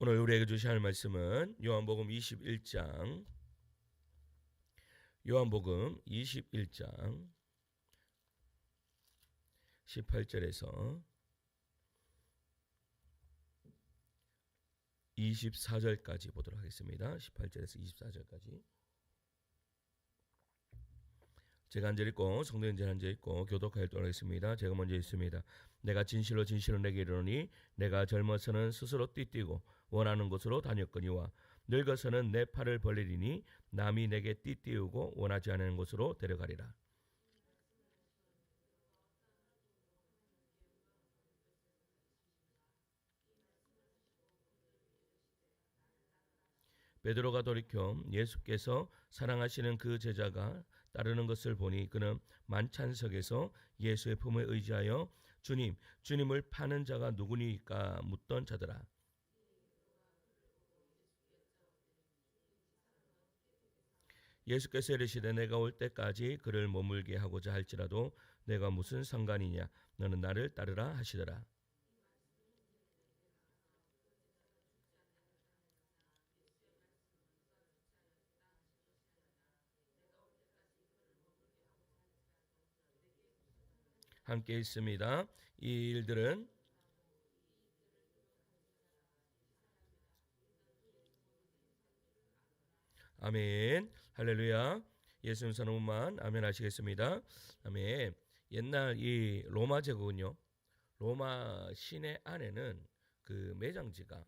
오늘 우리에게 주실 말씀은 요한복음 21장 요한복음 21장 18절에서 24절까지 보도록 하겠습니다. 18절에서 24절까지 제가 앉아 있고 성도님들 앉아 있고 교독할 동하겠습니다. 제가 먼저 있습니다. 내가 진실로 진실로 내게 이르노니 내가 젊어서는 스스로 띠뛰고 원하는 곳으로 다녔거니와 늙어서는 내 팔을 벌리리니 남이 내게 띠띠우고 원하지 않는 곳으로 데려가리라. 베드로가 돌이켜 예수께서 사랑하시는 그 제자가 따르는 것을 보니 그는 만찬석에서 예수의 품에 의지하여 주님, 주님을 파는 자가 누구니까 묻던 자더라. 예수께서 이르시되 내가 올 때까지 그를 머물게 하고자 할지라도 내가 무슨 상관이냐 너는 나를 따르라 하시더라. 함께 있습니다. 이 일들은 아멘. 할렐루야. 예수님 선언만 아멘 하시겠습니다. 아멘. 옛날 이 로마 제국은요. 로마 시내 안에는 그 매장지가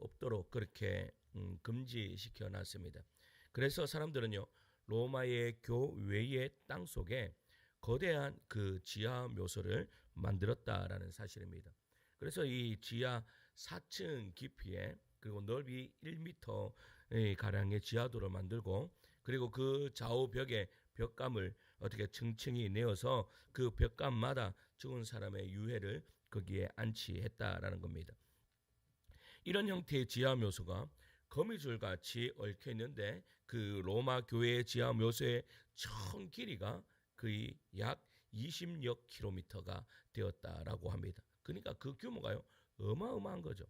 없도록 그렇게 음, 금지시켜 놨습니다. 그래서 사람들은요. 로마의 교외의 땅 속에 거대한 그 지하 묘소를 만들었다라는 사실입니다. 그래서 이 지하 4층 깊이에 그리고 넓이 1m 가량의 지하도를 만들고 그리고 그 좌우 벽에 벽감을 어떻게 층층이 내어서 그 벽감마다 죽은 사람의 유해를 거기에 안치했다라는 겁니다. 이런 형태의 지하 묘소가 거미줄 같이 얽혀 있는데 그 로마 교회의 지하 묘소의 총 길이가 거의 약 20여 킬로미터가 되었다라고 합니다. 그러니까 그 규모가요 어마어마한 거죠.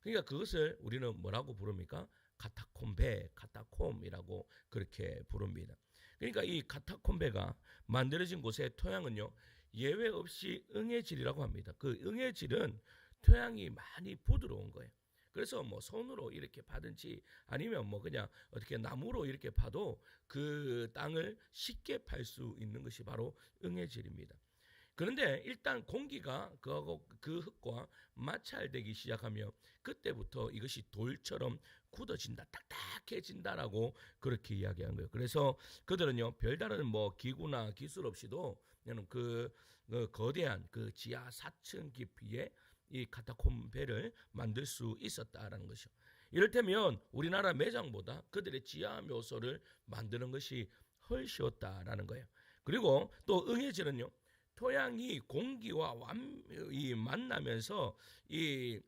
그러니까 그것을 우리는 뭐라고 부릅니까? 카타콤베, 카타콤이라고 그렇게 부릅니다. 그러니까 이 카타콤베가 만들어진 곳의 토양은요 예외 없이 응애질이라고 합니다. 그 응애질은 토양이 많이 부드러운 거예요. 그래서 뭐 손으로 이렇게 파든지 아니면 뭐 그냥 어떻게 나무로 이렇게 파도 그 땅을 쉽게 팔 수 있는 것이 바로 응애질입니다. 그런데 일단 공기가 그하고 그 흙과 마찰되기 시작하며 그때부터 이것이 돌처럼 굳어진다, 딱딱해진다라고 그렇게 이야기한 거예요. 그래서 그들은요 별다른 뭐 기구나 기술 없이도 그, 그 거대한 그 지하 4층 깊이에 이 카타콤베를 만들 수 있었다라는 것이요. 이를테면 우리나라 매장보다 그들의 지하 묘소를 만드는 것이 훨쉬웠다라는 거예요. 그리고 또 응해질은요. 토양이 공기와 완, 이 만나면서 이,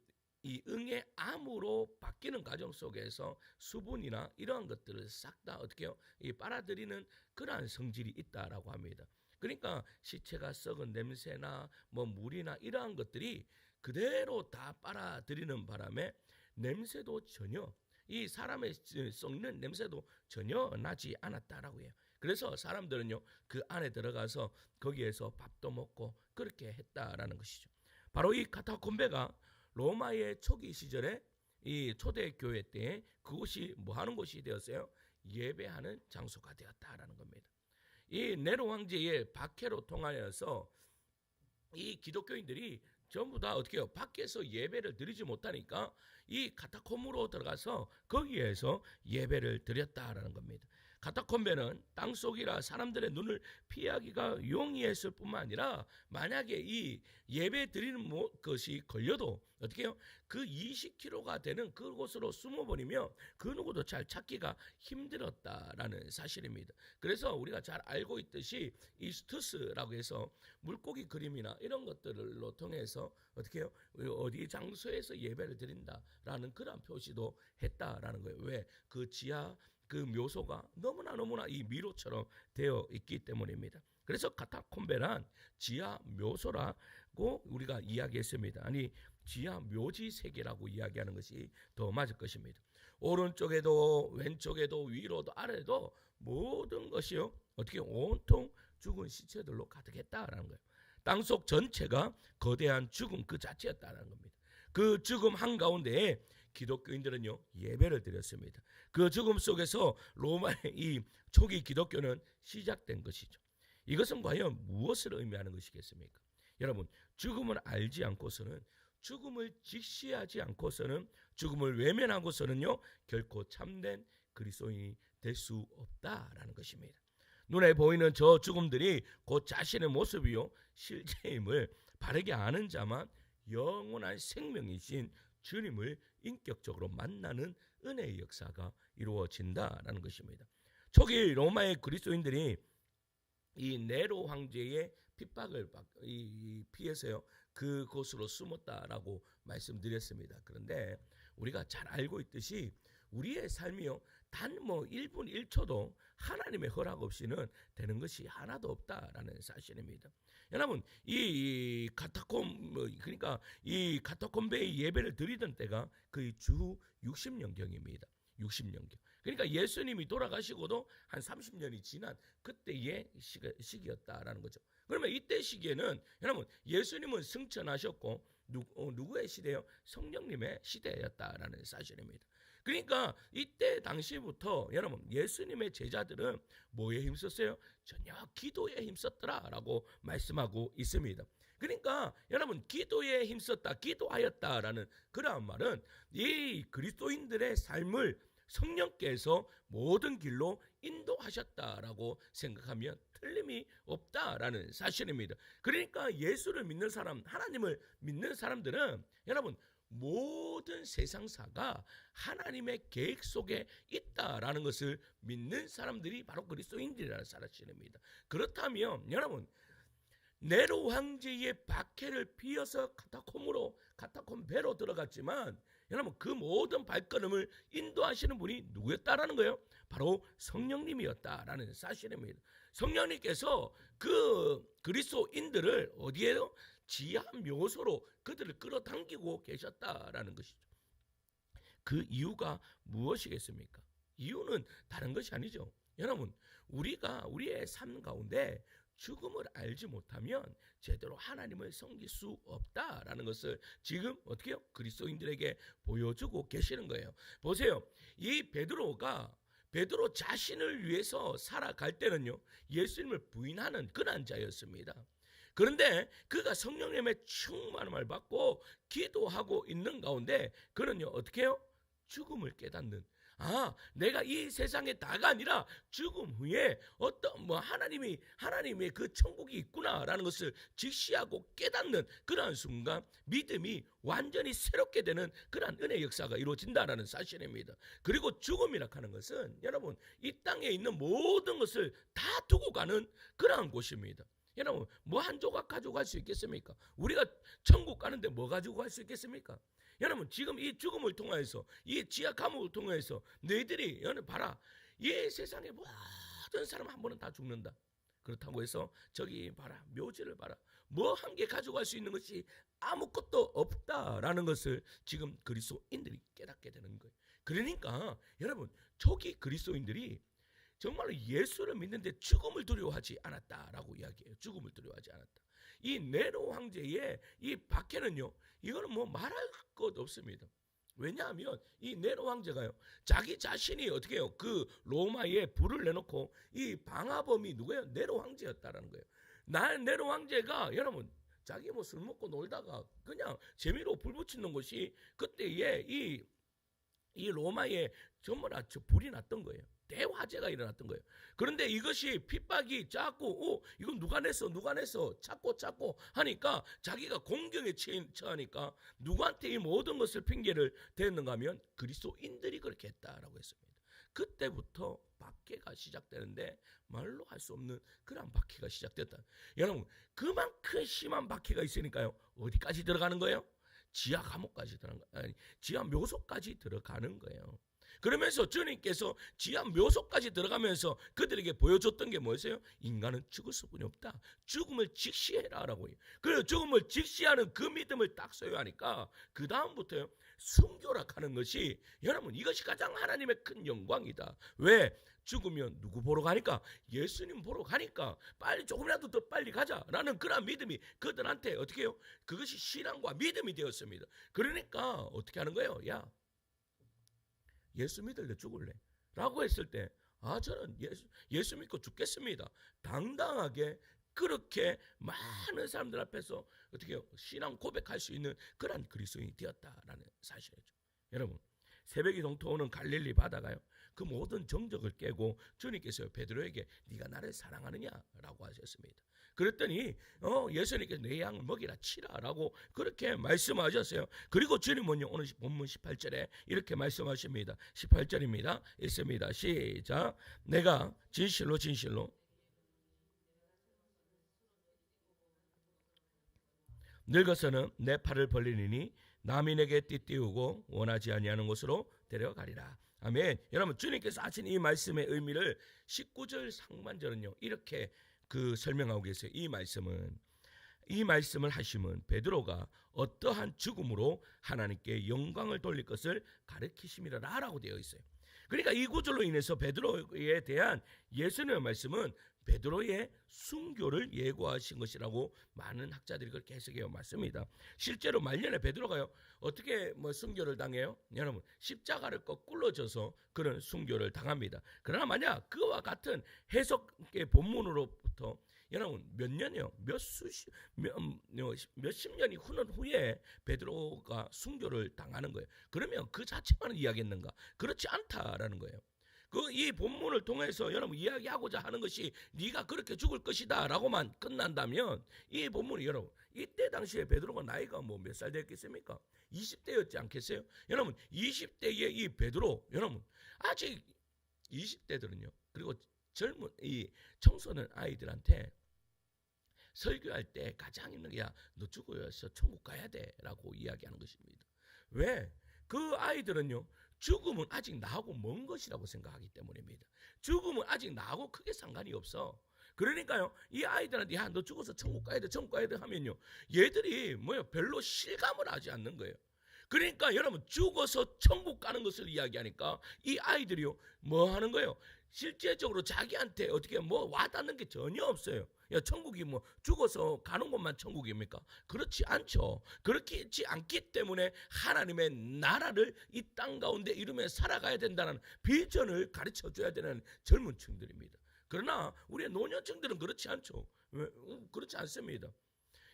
이 응의 암으로 바뀌는 과정 속에서 수분이나 이러한 것들을 싹 다 어떻게요? 이 빨아들이는 그러한 성질이 있다라고 합니다. 그러니까 시체가 썩은 냄새나 뭐 물이나 이러한 것들이 그대로 다 빨아들이는 바람에 냄새도 전혀 이 사람의 썩는 냄새도 전혀 나지 않았다라고 해요. 그래서 사람들은요 그 안에 들어가서 거기에서 밥도 먹고 그렇게 했다라는 것이죠. 바로 이 카타콤베가 로마의 초기 시절에 이 초대 교회 때 그곳이 뭐 하는 곳이 되었어요? 예배하는 장소가 되었다라는 겁니다. 이 네로 황제의 박해로 통하여서 이 기독교인들이 전부 다 어떻게 해요? 밖에서 예배를 드리지 못하니까 이 카타콤으로 들어가서 거기에서 예배를 드렸다라는 겁니다. 카타콤베는 땅속이라 사람들의 눈을 피하기가 용이했을 뿐만 아니라 만약에 이 예배 드리는 것이 걸려도 어떻게 해요? 그 20km가 되는 그곳으로 숨어버리면 그 누구도 잘 찾기가 힘들었다라는 사실입니다. 그래서 우리가 잘 알고 있듯이 이 스투스라고 해서 물고기 그림이나 이런 것들로 통해서 어떻게 해요? 어디 장소에서 예배를 드린다라는 그런 표시도 했다라는 거예요. 왜? 그 지하 그 묘소가 너무나 너무나 이 미로처럼 되어 있기 때문입니다. 그래서 카타콤베란 지하 묘소라고 우리가 이야기했습니다. 아니 지하 묘지 세계라고 이야기하는 것이 더 맞을 것입니다. 오른쪽에도 왼쪽에도 위로도 아래도 모든 것이요 어떻게 온통 죽은 시체들로 가득했다라는 거예요. 땅속 전체가 거대한 죽음 그 자체였다는 겁니다. 그 죽음 한가운데에 기독교인들은요 예배를 드렸습니다. 그 죽음 속에서 로마의 이 초기 기독교는 시작된 것이죠. 이것은 과연 무엇을 의미하는 것이겠습니까? 여러분 죽음을 알지 않고서는 죽음을 직시하지 않고서는 죽음을 외면하고서는요 결코 참된 그리스도인이 될 수 없다라는 것입니다. 눈에 보이는 저 죽음들이 곧 자신의 모습이요 실제임을 바르게 아는 자만 영원한 생명이신 주님을 인격적으로 만나는 은혜의 역사가 이루어진다라는 것입니다. 초기 로마의 그리스도인들이 이 네로 황제의 핍박을 피해서요 그곳으로 숨었다라고 말씀드렸습니다. 그런데 우리가 잘 알고 있듯이 우리의 삶이요 단 뭐 1분 1초도 하나님의 허락 없이는 되는 것이 하나도 없다라는 사실입니다. 여러분 이 카타콤 뭐 그러니까 이 카타콤베의 예배를 드리던 때가 거의 주 60년경입니다. 60년경. 그러니까 예수님이 돌아가시고도 한 30년이 지난 그때의 시기였다라는 거죠. 그러면 이때 시기에는 여러분 예수님은 승천하셨고 누, 어, 누구의 시대요? 성령님의 시대였다라는 사실입니다. 그러니까 이때 당시부터 여러분 예수님의 제자들은 뭐에 힘썼어요? 전혀 기도에 힘썼더라라고 말씀하고 있습니다. 그러니까 여러분 기도에 힘썼다, 기도하였다라는 그러한 말은 이 그리스도인들의 삶을 성령께서 모든 길로 인도하셨다라고 생각하면 틀림이 없다라는 사실입니다. 그러니까 예수를 믿는 사람, 하나님을 믿는 사람들은 여러분 모든 세상사가 하나님의 계획 속에 있다라는 것을 믿는 사람들이 바로 그리스도인들이라는 사실입니다. 그렇다면 여러분 네로 황제의 박해를 피어서 카타콤으로 카타콤 배로 들어갔지만 여러분 그 모든 발걸음을 인도하시는 분이 누구였다라는 거예요? 바로 성령님이었다라는 사실입니다. 성령님께서 그 그리스도인들을 어디에요? 지하 묘소로 그들을 끌어당기고 계셨다라는 것이죠. 그 이유가 무엇이겠습니까? 이유는 다른 것이 아니죠. 여러분, 우리가 우리의 삶 가운데 죽음을 알지 못하면 제대로 하나님을 섬길 수 없다라는 것을 지금 어떻게 요 그리스도인들에게 보여주고 계시는 거예요. 보세요. 이 베드로가 베드로 자신을 위해서 살아갈 때는요. 예수님을 부인하는 그런 자였습니다. 그런데 그가 성령님의 충만함을 받고 기도하고 있는 가운데 그는요 어떻게 해요? 죽음을 깨닫는 아, 내가 이 세상에 다가 아니라 죽음 후에 어떤 뭐 하나님이 하나님의 그 천국이 있구나라는 것을 직시하고 깨닫는 그러한 순간 믿음이 완전히 새롭게 되는 그러한 은혜 역사가 이루어진다라는 사실입니다. 그리고 죽음이라 하는 것은 여러분 이 땅에 있는 모든 것을 다 두고 가는 그러한 곳입니다. 여러분 뭐 한 조각 가지고 갈 수 있겠습니까? 우리가 천국 가는데 뭐 가지고 갈 수 있겠습니까? 여러분 지금 이 죽음을 통하여서 이 지하 감옥을 통하여서 너희들이 여러분 봐라 이 세상에 모든 사람 한 번은 다 죽는다. 그렇다고 해서 저기 봐라 묘지를 봐라 뭐 한 개 가져갈 수 있는 것이 아무것도 없다라는 것을 지금 그리스도인들이 깨닫게 되는 거예요. 그러니까 여러분 초기 그리스도인들이 정말로 예수를 믿는데 죽음을 두려워하지 않았다라고 이야기해요. 죽음을 두려워하지 않았다. 이 네로 황제의 이 박해는요. 이거는 뭐 말할 것 없습니다. 왜냐하면 이 네로 황제가요. 자기 자신이 어떻게 해요? 그 로마에 불을 내놓고 이 방화범이 누구예요? 네로 황제였다라는 거예요. 나 네로 황제가 여러분 자기 뭐 술 먹고 놀다가 그냥 재미로 불 붙이는 것이 그때에 이, 이 로마에 전부 다 불이 났던 거예요. 대화재가 일어났던 거예요. 그런데 이것이 핍박이 자꾸 어, 이건 누가 냈어 누가 냈어 찾고 찾고 하니까 자기가 공경에 처하니까 누구한테 이 모든 것을 핑계를 대는가 하면 그리스도인들이 그렇게 했다라고 했습니다. 그때부터 박해가 시작되는데 말로 할 수 없는 그런 박해가 시작됐다. 여러분 그만큼 심한 박해가 있으니까요. 어디까지 들어가는 거예요? 지하 감옥까지 들어가는 거 아니 지하 묘소까지 들어가는 거예요. 그러면서 주님께서 지하 묘소까지 들어가면서 그들에게 보여줬던 게 뭐였어요? 인간은 죽을 수뿐이 없다. 죽음을 직시해라라고요. 그래서 죽음을 직시하는 그 믿음을 딱 소유하니까 그 다음부터요 순교락하는 것이 여러분 이것이 가장 하나님의 큰 영광이다. 왜? 죽으면 누구 보러 가니까 예수님 보러 가니까 빨리 조금이라도 더 빨리 가자라는 그런 믿음이 그들한테 어떻게 해요? 그것이 신앙과 믿음이 되었습니다. 그러니까 어떻게 하는 거예요? 야 예수 믿을래 죽을래? 라고 했을 때 아 저는 예수, 예수 믿고 죽겠습니다. 당당하게 그렇게 많은 사람들 앞에서 어떻게? 신앙 고백할 수 있는 그런 그리스도인이 되었다라는 사실이죠. 여러분 새벽이 동토오는 갈릴리 바다가요. 그 모든 정적을 깨고 주님께서 베드로에게 네가 나를 사랑하느냐라고 하셨습니다. 그랬더니 어, 예수님께서 내 양을 먹이라 치라라고 그렇게 말씀하셨어요. 그리고 주님은요 오늘 본문 18절에 이렇게 말씀하십니다. 18절입니다. 읽습니다. 시작. 내가 진실로 진실로 늙어서는 내 팔을 벌리니 남인에게 띠띠우고 원하지 아니하는 곳으로 데려가리라. 아멘. 여러분 주님께서 하신 이 말씀의 의미를 19절 상반절은요 이렇게 그 설명하고 계세요. 이 말씀은 이 말씀을 하심은 베드로가 어떠한 죽음으로 하나님께 영광을 돌릴 것을 가르치심이라라고 되어 있어요. 그러니까 이 구절로 인해서 베드로에 대한 예수님의 말씀은 베드로의 순교를 예고하신 것이라고 많은 학자들이 그렇게 해석해요 맞습니다. 실제로 말년에 베드로가요 어떻게 뭐 순교를 당해요? 여러분 십자가를 거꾸로 져서 그런 순교를 당합니다. 그러나 만약 그와 같은 해석의 본문으로 부터 여러분 몇 년이요 몇 수십 몇, 음, 몇십 년이 후는 후에 베드로가 순교를 당하는 거예요. 그러면 그 자체만 이야기했는가? 그렇지 않다라는 거예요. 그 이 본문을 통해서 여러분 이야기하고자 하는 것이 네가 그렇게 죽을 것이다라고만 끝난다면 이 본문이 여러분 이때 당시에 베드로가 나이가 뭐 몇 살 됐겠습니까? 20대였지 않겠어요? 여러분 20대의 이 베드로 여러분 아직 20대들은요. 그리고 젊은 이 청소년 아이들한테 설교할 때 가장 있는 게야 너 죽어서 천국 가야 돼라고 이야기하는 것입니다. 왜? 그 아이들은요 죽음은 아직 나하고 먼 것이라고 생각하기 때문입니다. 죽음은 아직 나하고 크게 상관이 없어. 그러니까요, 이 아이들한테 야, 너 죽어서 천국 가야 돼, 천국 가야 돼 하면요, 얘들이 뭐요, 별로 실감을 하지 않는 거예요. 그러니까 여러분 죽어서 천국 가는 것을 이야기하니까 이 아이들이요, 뭐 하는 거예요? 실제적으로 자기한테 어떻게 뭐 와닿는 게 전혀 없어요. 야, 천국이 뭐 죽어서 가는 곳만 천국입니까? 그렇지 않죠. 그렇지 않기 때문에 하나님의 나라를 이 땅 가운데 이루며 살아가야 된다는 비전을 가르쳐 줘야 되는 젊은 층들입니다. 그러나 우리의 노년층들은 그렇지 않죠. 왜? 어, 그렇지 않습니다.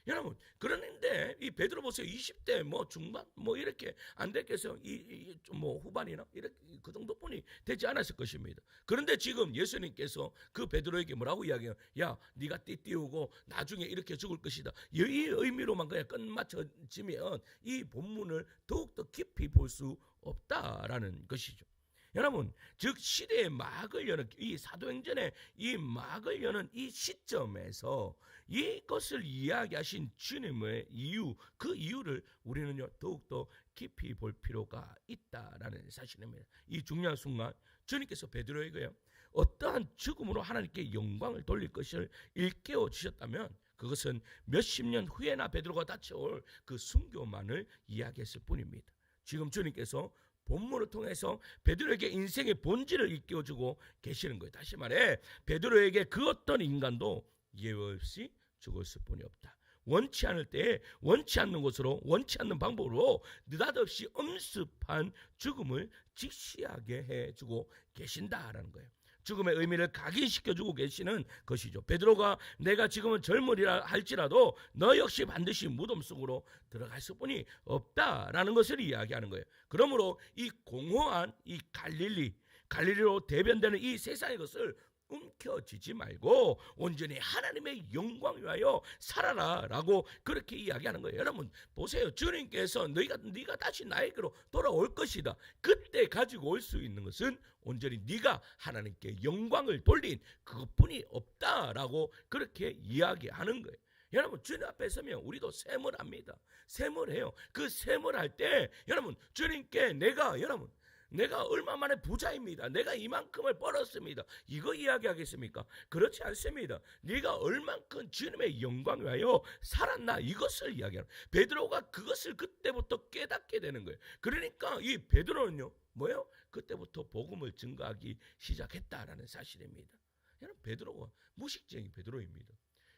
여러분 그런데 이 베드로 보세요. 20대 뭐 중반? 뭐 이렇게 안 됐겠어요? 이뭐 후반이나? 이렇게 그 정도뿐이 되지 않았을 것입니다. 그런데 지금 예수님께서 그 베드로에게 뭐라고 이야기해요? 야 네가 띠띠우고 나중에 이렇게 죽을 것이다. 이 의미로만 그냥 끝마쳐지면 이 본문을 더욱더 깊이 볼 수 없다라는 것이죠 여러분, 즉 시대의 막을 여는 이 사도행전의 이 막을 여는 이 시점에서 이것을 이야기하신 주님의 이유, 그 이유를 우리는요 더욱더 깊이 볼 필요가 있다라는 사실입니다. 이 중요한 순간 주님께서 베드로에게요 어떠한 죽음으로 하나님께 영광을 돌릴 것을 일깨워 주셨다면 그것은 몇십 년 후에나 베드로가 다쳐올 그 순교만을 이야기했을 뿐입니다. 지금 주님께서 본문을 통해서 베드로에게 인생의 본질을 일깨워주고 계시는 거예요. 다시 말해 베드로에게 그 어떤 인간도 예외 없이 죽을 수뿐이 없다. 원치 않을 때 원치 않는 것으로 원치 않는 방법으로 느닷없이 엄습한 죽음을 직시하게 해주고 계신다라는 거예요. 죽음의 의미를 각인시켜주고 계시는 것이죠. 베드로가 내가 지금은 젊으리라 할지라도 너 역시 반드시 무덤 속으로 들어갈 수뿐이 없다라는 것을 이야기하는 거예요. 그러므로 이 공허한 이 갈릴리 갈릴리로 대변되는 이 세상의 것을 움켜쥐지 말고 온전히 하나님의 영광 위하여 살아라라고 그렇게 이야기하는 거예요. 여러분 보세요. 주님께서 너희가 네가 다시 나에게로 돌아올 것이다. 그때 가지고 올 수 있는 것은 온전히 네가 하나님께 영광을 돌린 그것뿐이 없다라고 그렇게 이야기하는 거예요. 여러분 주님 앞에 서면 우리도 샘을 합니다. 샘을 해요. 그 샘을 할 때 여러분 주님께 내가 여러분 내가 얼마 만에 부자입니다. 내가 이만큼을 벌었습니다. 이거 이야기하겠습니까? 그렇지 않습니다. 네가 얼만큼 주님의 영광 위하여 살았나 이것을 이야기하는 베드로가 그것을 그때부터 깨닫게 되는 거예요. 그러니까 이 베드로는요. 뭐예요? 그때부터 복음을 증거하기 시작했다라는 사실입니다. 여러분 베드로가 무식쟁이 베드로입니다.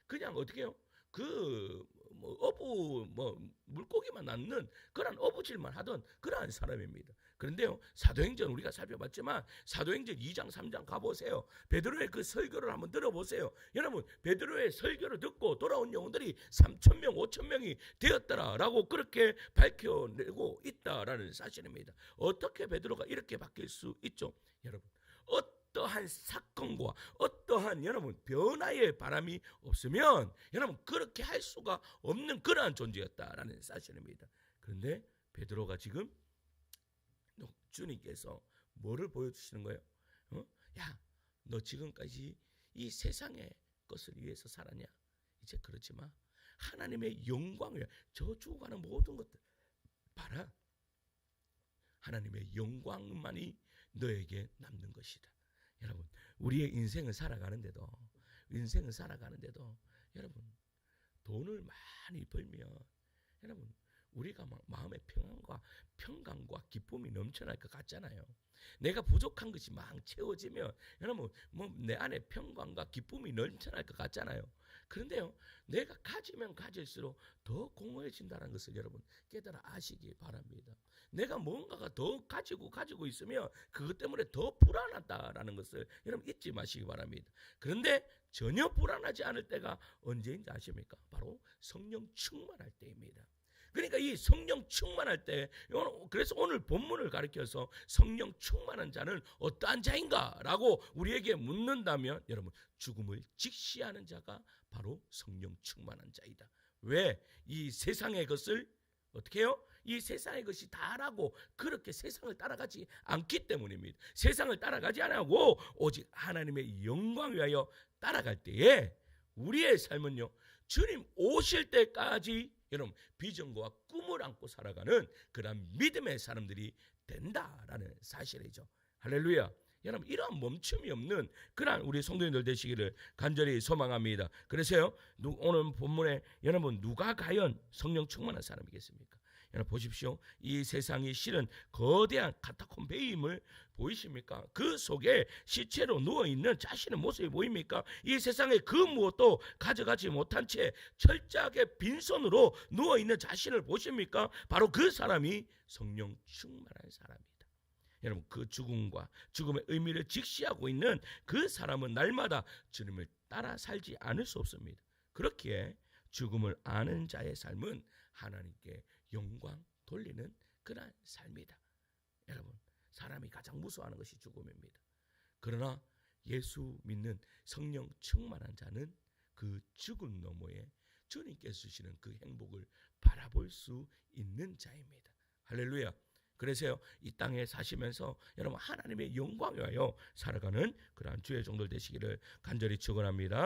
그냥 어떻게 해요? 그뭐 어부 뭐 물고기만 낳는 그런 어부질만 하던 그러한 사람입니다. 그런데요 사도행전 우리가 살펴봤지만 사도행전 2장 3장 가보세요. 베드로의 그 설교를 한번 들어보세요. 여러분 베드로의 설교를 듣고 돌아온 영혼들이 3천 명, 5천 명이 되었더라라고 그렇게 밝혀내고 있다라는 사실입니다. 어떻게 베드로가 이렇게 바뀔 수 있죠, 여러분? 어떠한 사건과 어떠한 여러분 변화의 바람이 없으면 여러분 그렇게 할 수가 없는 그러한 존재였다라는 사실입니다. 그런데 베드로가 지금 주님께서 뭐를 보여주시는 거예요? 어? 야, 너 지금까지 이 세상의 것을 위해서 살았냐? 이제 그러지 마. 하나님의 영광을 저 죽어가는 모든 것들 봐라. 하나님의 영광만이 너에게 남는 것이다. 여러분, 우리의 인생을 살아가는데도 인생을 살아가는데도 여러분 돈을 많이 벌면 여러분 우리가 막 마음의 평안과 평강과 기쁨이 넘쳐날 것 같잖아요. 내가 부족한 것이 막 채워지면 여러분 뭐 내 안에 평강과 기쁨이 넘쳐날 것 같잖아요. 그런데요, 내가 가지면 가질수록 더 공허해진다는 것을 여러분 깨달아 아시기 바랍니다. 내가 뭔가가 더 가지고 가지고 있으면 그것 때문에 더 불안하다라는 것을 여러분 잊지 마시기 바랍니다. 그런데 전혀 불안하지 않을 때가 언제인지 아십니까? 바로 성령 충만할 때입니다. 그러니까 이 성령 충만할 때 그래서 오늘 본문을 가리켜서 성령 충만한 자는 어떠한 자인가라고 우리에게 묻는다면 여러분 죽음을 직시하는 자가 바로 성령 충만한 자이다. 왜? 이 세상의 것을 어떻게 해요? 이 세상의 것이 다라고 그렇게 세상을 따라가지 않기 때문입니다. 세상을 따라가지 않고 오직 하나님의 영광 위하여 따라갈 때에 우리의 삶은요. 주님 오실 때까지 여러분 비전과 꿈을 안고 살아가는 그런 믿음의 사람들이 된다라는 사실이죠. 할렐루야. 여러분 이러한 멈춤이 없는 그러한 우리 성도님들 되시기를 간절히 소망합니다. 그래서요 오늘 본문에 여러분 누가 과연 성령 충만한 사람이겠습니까? 여러분 보십시오. 이 세상이 실은 거대한 카타콤베임을 보이십니까? 그 속에 시체로 누워 있는 자신의 모습이 보입니까? 이 세상에 그 무엇도 가져가지 못한 채 철저하게 빈손으로 누워 있는 자신을 보십니까? 바로 그 사람이 성령 충만한 사람이다. 여러분 그 죽음과 죽음의 의미를 직시하고 있는 그 사람은 날마다 주님을 따라 살지 않을 수 없습니다. 그렇기에 죽음을 아는 자의 삶은 하나님께 영광 돌리는 그러한 삶이다. 여러분, 사람이 가장 무서워하는 것이 죽음입니다. 그러나 예수 믿는 성령 충만한 자는 그 죽음 너머에 주님께서 주시는 그 행복을 바라볼 수 있는 자입니다. 할렐루야. 그래서요 이 땅에 사시면서 여러분 하나님의 영광 위하여 살아가는 그러한 주의 종들 되시기를 간절히 축원합니다.